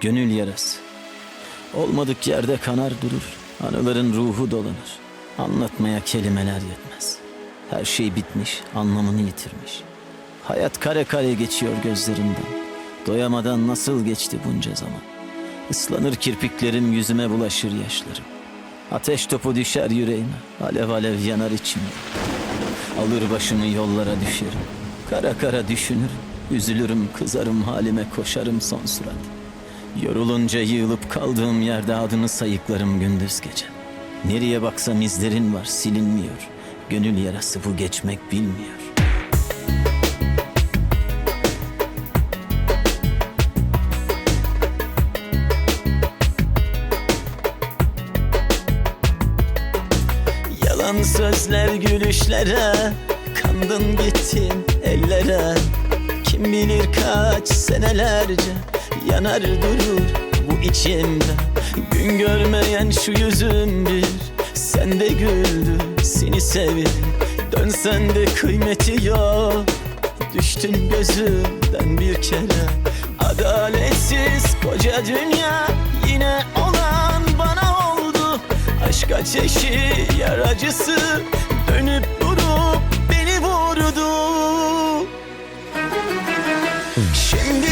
gönül yarası. Olmadık yerde kanar durur, anıların ruhu dolanır. Anlatmaya kelimeler yetmez. Her şey bitmiş, anlamını yitirmiş. Hayat kare kare geçiyor gözlerimden. Doyamadan nasıl geçti bunca zaman. Islanır kirpiklerim, yüzüme bulaşır yaşlarım. Ateş topu düşer yüreğime, alev alev yanar içimde. Alır başımı yollara düşerim. Kara kara düşünürüm. Üzülürüm, kızarım halime koşarım son surat. Yorulunca yığılıp kaldığım yerde adını sayıklarım gündüz gece. Nereye baksam izlerin var silinmiyor. Gönül yarası bu geçmek bilmiyor. Yalan sözler gülüşlere Kandın gittin ellere Kim bilir kaç senelerce Yanar durur bu içimde. Gün görmeyen şu yüzüm bir Sen de güldü seni sevdim Dönsen de kıymeti yok Düştün gözümden bir kere. Adaletsiz koca dünya Yine olan bana oldu. Aşk ateşi yer acısı Dönüp durup beni vurdu. Şimdi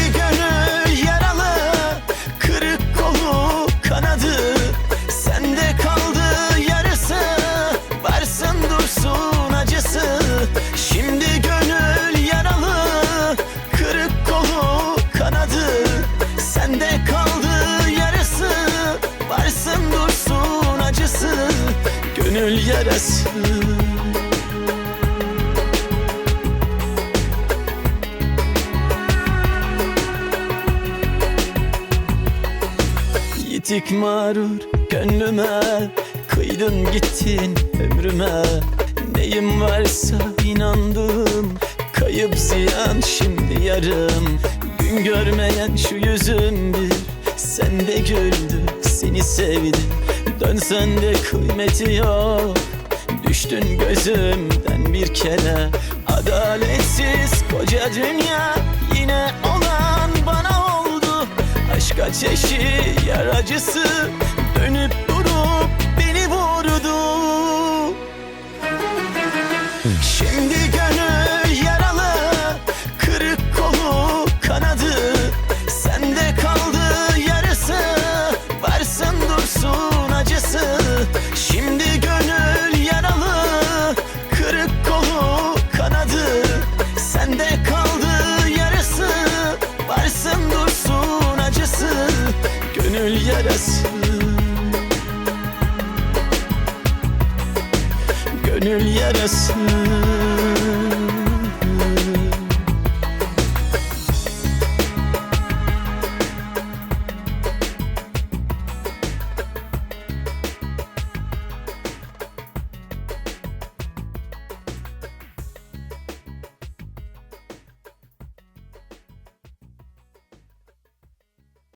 Sende kaldı yarısı Varsın dursun acısı Gönül yarası. Yitik mağrur gönlüme Kıydın gittin ömrüme. Neyim varsa inandım Kayıp ziyan şimdi yarım Gün görmeyen şu yüzüm bir. Sen de güldü seni sevdim. Dönsen de kıymeti yok. Düştün gözümden bir kere. Adaletsiz koca dünya Yine olan bana oldu. Aşk ateşi yer acısı Dönüp durup beni vurdu. Şimdi Gönül yarası